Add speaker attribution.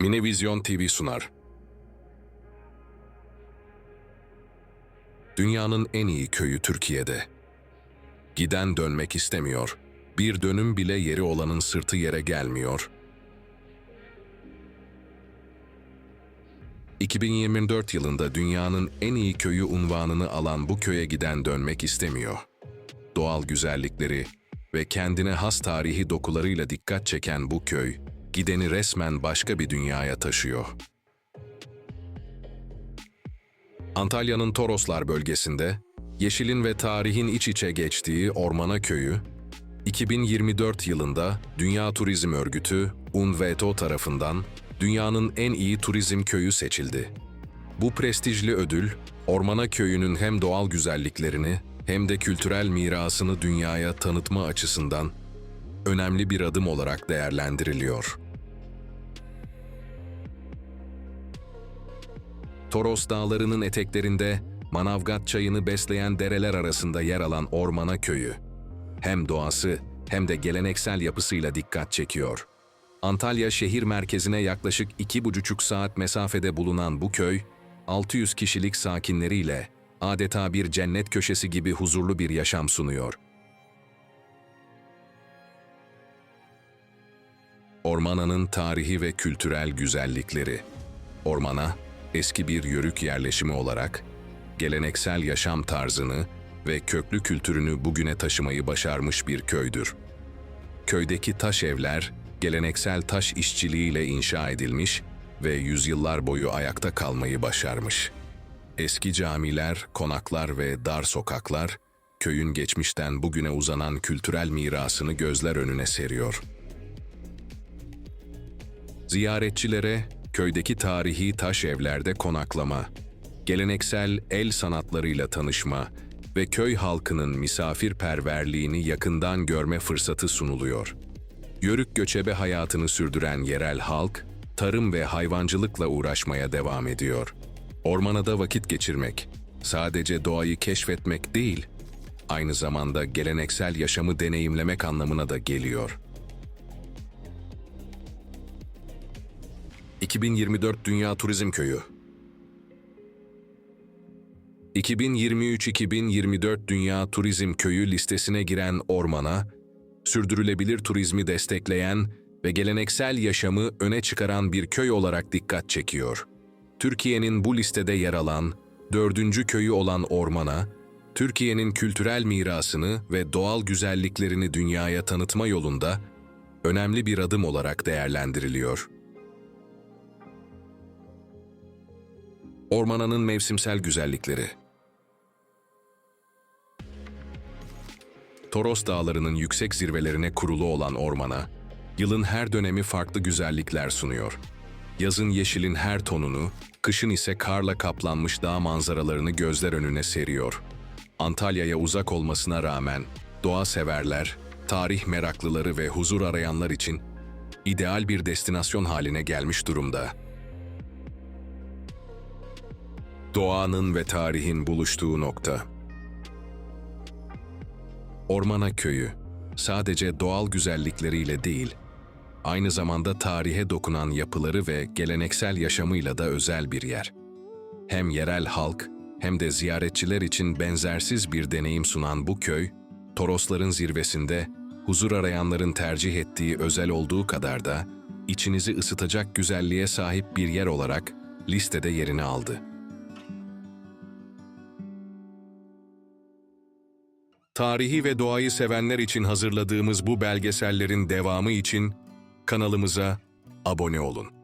Speaker 1: Minivizyon TV sunar. Dünyanın en iyi köyü Türkiye'de. Giden dönmek istemiyor. Bir dönüm bile yeri olanın sırtı yere gelmiyor. 2024 yılında dünyanın en iyi köyü unvanını alan bu köye giden dönmek istemiyor. Doğal güzellikleri ve kendine has tarihi dokularıyla dikkat çeken bu köy, gideni resmen başka bir dünyaya taşıyor. Antalya'nın Toroslar bölgesinde, yeşilin ve tarihin iç içe geçtiği Ormana Köyü, 2024 yılında Dünya Turizm Örgütü UNVTO tarafından dünyanın en iyi turizm köyü seçildi. Bu prestijli ödül, Ormana Köyü'nün hem doğal güzelliklerini hem de kültürel mirasını dünyaya tanıtma açısından önemli bir adım olarak değerlendiriliyor. Toros Dağları'nın eteklerinde Manavgat çayını besleyen dereler arasında yer alan Ormana Köyü, hem doğası hem de geleneksel yapısıyla dikkat çekiyor. Antalya şehir merkezine yaklaşık iki buçuk saat mesafede bulunan bu köy, 600 kişilik sakinleriyle adeta bir cennet köşesi gibi huzurlu bir yaşam sunuyor. Ormana'nın tarihi ve kültürel güzellikleri. Ormana, eski bir yörük yerleşimi olarak, geleneksel yaşam tarzını ve köklü kültürünü bugüne taşımayı başarmış bir köydür. Köydeki taş evler, geleneksel taş işçiliğiyle inşa edilmiş ve yüzyıllar boyu ayakta kalmayı başarmış. Eski camiler, konaklar ve dar sokaklar, köyün geçmişten bugüne uzanan kültürel mirasını gözler önüne seriyor. Ziyaretçilere köydeki tarihi taş evlerde konaklama, geleneksel el sanatlarıyla tanışma ve köy halkının misafirperverliğini yakından görme fırsatı sunuluyor. Yörük göçebe hayatını sürdüren yerel halk, tarım ve hayvancılıkla uğraşmaya devam ediyor. Ormana vakit geçirmek, sadece doğayı keşfetmek değil, aynı zamanda geleneksel yaşamı deneyimlemek anlamına da geliyor. 2024 Dünya Turizm Köyü 2023-2024 Dünya Turizm Köyü listesine giren ormana, sürdürülebilir turizmi destekleyen ve geleneksel yaşamı öne çıkaran bir köy olarak dikkat çekiyor. Türkiye'nin bu listede yer alan dördüncü köyü olan Orman'a, Türkiye'nin kültürel mirasını ve doğal güzelliklerini dünyaya tanıtma yolunda önemli bir adım olarak değerlendiriliyor. Ormana'nın mevsimsel güzellikleri Toros Dağları'nın yüksek zirvelerine kurulu olan ormana, yılın her dönemi farklı güzellikler sunuyor. Yazın yeşilin her tonunu, kışın ise karla kaplanmış dağ manzaralarını gözler önüne seriyor. Antalya'ya uzak olmasına rağmen doğa severler, tarih meraklıları ve huzur arayanlar için ideal bir destinasyon haline gelmiş durumda. Doğanın ve tarihin buluştuğu nokta. Ormana Köyü sadece doğal güzellikleriyle değil, aynı zamanda tarihe dokunan yapıları ve geleneksel yaşamıyla da özel bir yer. Hem yerel halk hem de ziyaretçiler için benzersiz bir deneyim sunan bu köy, Torosların zirvesinde huzur arayanların tercih ettiği özel olduğu kadar da içinizi ısıtacak güzelliğe sahip bir yer olarak listede yerini aldı. Tarihi ve doğayı sevenler için hazırladığımız bu belgesellerin devamı için kanalımıza abone olun.